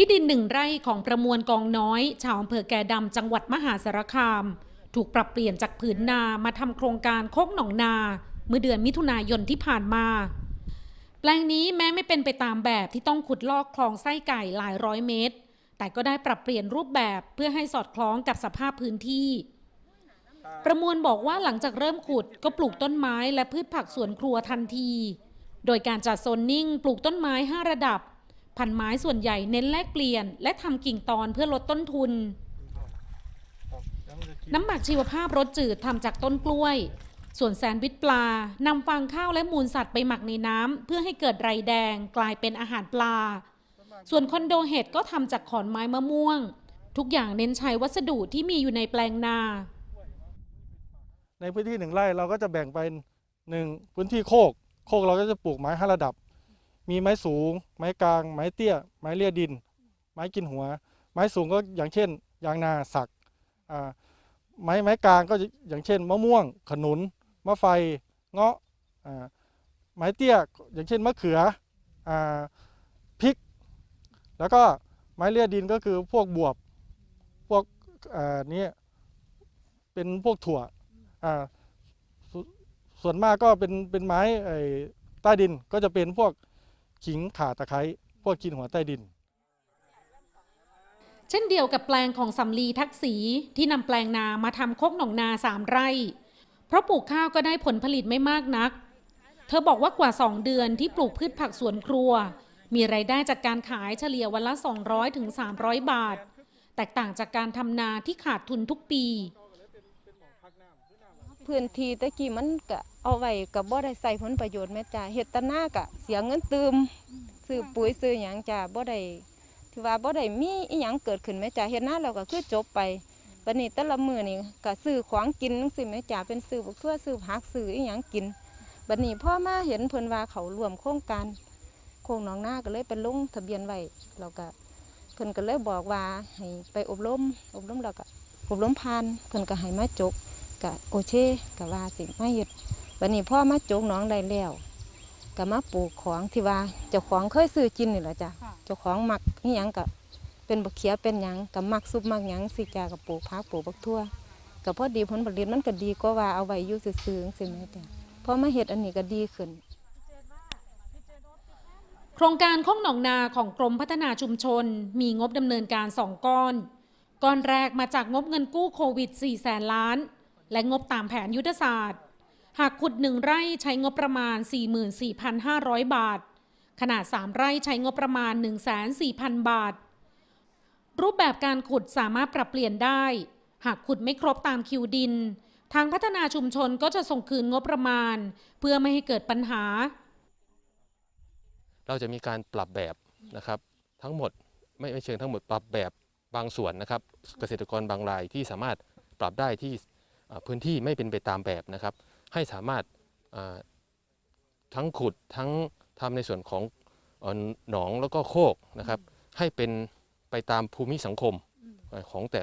ที่ดินหนึ่งไร่ของประมวลกองน้อย ชาวอำเภอแก่ดำจังหวัดมหาสารคาม ถูกปรับเปลี่ยนจากผืนนามาทำโครงการโคกหนองนา เมื่อเดือนมิถุนายนที่ผ่านมา แปลงนี้แม้ไม่เป็นไปตามแบบที่ต้องขุดลอกคลองไส้ไก่หลายร้อยเมตร แต่ก็ได้ปรับเปลี่ยนรูปแบบเพื่อให้สอดคล้องกับสภาพพื้นที่ประมวลบอกว่าหลังจากเริ่มขุดก็ปลูกต้นไม้และพืชผักสวนครัวทันที โดยการจัดโซนนิ่ง ปลูกต้นไม้ 5 ระดับ พันไม้ส่วนใหญ่เน้นแลกเปลี่ยน และทำกิ่งตอนเพื่อลดต้นทุน น้ำหมักชีวภาพรสจืดทำจากต้นกล้วย ส่วนแซนด์วิชปลานำฟางข้าวและมูลสัตว์ไปหมักในน้ำเพื่อให้เกิดไรแดงกลายเป็นอาหารปลา ส่วนคอนโดเห็ดก็ทำจากขอนไม้มะม่วง ทุกอย่างเน้นใช้วัสดุที่มีอยู่ในแปลงนา ในพื้นที่หนึ่งไร่เราก็จะแบ่งเป็นหนึ่งพื้นที่โคก โคกเราก็จะปลูกไม้ห้าระดับ มีไม้สูง ไม้กลาง ไม้เตี้ย ไม้เลี่ยดิน ไม้กินหัว ไม้สูงก็อย่างเช่น ยางนาสักไม้ไม้กลางก็อย่างเช่น มะม่วง ขนุน มะไฟ เงาะไม้เตี้ยอย่างเช่นมะเขืออพริก แล้วก็ไม้เลี่ยดินก็คือพวกบวบ พวกนี้เป็นพวกถั่วสส่วนมากก็เป็นเป็นไม้ใต้ดินก็จะเป็นพวก ขิงข่าตะไคร้พวกกินหัวใต้ดิน เช่นเดียวกับแปลงของสำลีทักษีที่นำแปลงนามาทำโคกหนองนาสามไร่ เพราะปลูกข้าวก็ได้ผลผลิตไม่มากนัก เธอบอกว่ากว่า 2 เดือนที่ปลูกพืชผักสวนครัว มีไรายได้จากการขายเฉลี่ยวันละ 200ถึง300 บาท แตกต่างจากการทำนาที่ขาดทุนทุกปี พื้นที่ตะกี้มันก็ เอาไว้ก็บ่ได้ใส่ผลประโยชน์แม่จ้าเฮ็ดตหน้าก็เสียเงินตืมซื้อปุ๋ยซื้อหยังจ้าบ่ได้ที่ว่าบ่ได้มีอีหยังเกิดขึ้นแม่จ้าเฮ็ดหน้าแล้วก็คือจบไปบัดนี้แต่ละมื้อนี่ก็ซื้อของกินจังซี่แม่จ้าเป็นซื้อบักทั่วซื้อผักซื้ออีหยังกินบัดนี้พ่อมาเห็นเพิ่นว่าเขาร่วมโครงการโครงหนองนาก็เลยไปลงทะเบียนไว้แล้วก็เพิ่นก็เลยบอกว่าให้ไปอบรมอบรมแล้วก็อบรมผ่านเพิ่นก็ให้มาจกกะโอเช่กะว่าสิมาเฮ็ด วันนี้พ่อมาโจกหน้องได้แล้วกะมาปลูกของที่ว่าเจ้าของเคยซื้อกินนี่แหละจ้ะเจ้าของมักนี่ยังกะเป็นบักเขียเป็นหยังกะมักซุปมักหยังสิจ้ากับปลูกผักปลูกบักทั่วกะพอดีผลผลิตมันก็ดีกว่าว่าเอาไว้อยู่ซื่อๆจังซี่แม่จ้ะพอมาเฮ็ดอันนี้ก็ดีขึ้นโครงการโคกหนองนาของกรมพัฒนาชุมชน มีงบดำเนินการ 2 ก้อน ก้อนแรกมาจากงบเงินกู้โควิด 4 แสนล้าน และงบตามแผนยุทธศาสตร์ หากขุด1ไร่ใช้งบประมาณ 44,500 บาท ขนาด 3 ไร่ใช้งบประมาณ 14,000 บาท รูปแบบการขุดสามารถปรับเปลี่ยนได้ หากขุดไม่ครบตามคิวดิน ทางพัฒนาชุมชนก็จะส่งคืนงบประมาณ เพื่อไม่ให้เกิดปัญหา เราจะมีการปรับแบบนะครับทั้งหมดไม่ไม่เชิงทั้งหมดปรับแบบบางส่วนนะครับ เกษตรกรบางรายที่สามารถปรับได้ที่พื้นที่ไม่เป็นไปตามแบบนะครับ ให้สามารถทั้งขุดทั้งทำในส่วนของหนองแล้วก็โคกนะครับ ให้เป็นไปตามภูมิสังคมของแต่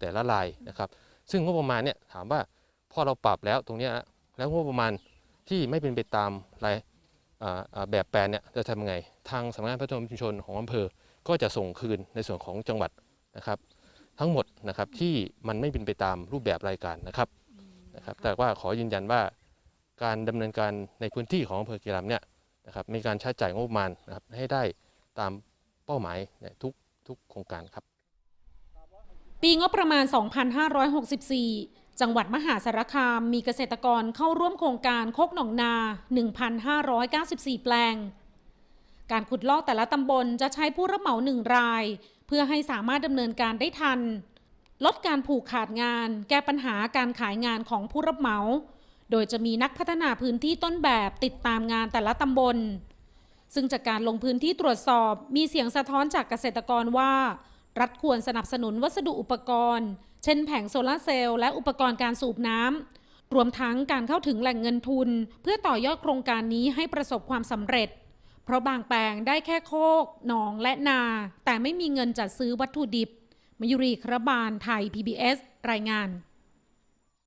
แต่ละรายนะครับ ซึ่งงบประมาณเนี่ยถามว่าพอเราปรับแล้วตรงนี้แล้วงบประมาณที่ไม่เป็นไปตามรายแบบแปลนเนี่ยจะทำยังไง ทางสำนักงานพัฒนาชุมชนของอำเภอ ก็จะส่งคืนในส่วนของจังหวัดนะครับ ทั้งหมดนะครับที่มันไม่เป็นไปตามรูปแบบรายการนะครับ นะครับแต่ว่าขอยืนยันว่าการดำเนินการในพื้นที่ของอำเภอกีรามเนี่ยนะครับมีการใช้จ่ายงบประมาณนะครับให้ได้ตามเป้าหมายทุกทุกโครงการครับ ปีงบประมาณ 2564 จังหวัดมหาสารคามมีเกษตรกรเข้าร่วมโครงการโคกหนองนา 1,594 แปลง การขุดลอกแต่ละตำบลจะใช้ผู้รับเหมาหนึ่งราย เพื่อให้สามารถดำเนินการได้ทัน ลดการผูกขาดงาน แก้ปัญหาการขายงานของผู้รับเหมา โดยจะมีนักพัฒนาพื้นที่ต้นแบบติดตามงานแต่ละตำบล ซึ่งจากการลงพื้นที่ตรวจสอบมีเสียงสะท้อนจากเกษตรกรว่า รัฐควรสนับสนุนวัสดุอุปกรณ์ เช่นแผงโซลาร์เซลล์และอุปกรณ์การสูบน้ำรวมทั้งการเข้าถึงแหล่งเงินทุน เพื่อต่อยอดโครงการนี้ให้ประสบความสำเร็จ เพราะบางแปลงได้แค่โคกหนองและนา แต่ไม่มีเงินจัดซื้อวัตถุดิบ มยุรีครบาลไทย PBS รายงาน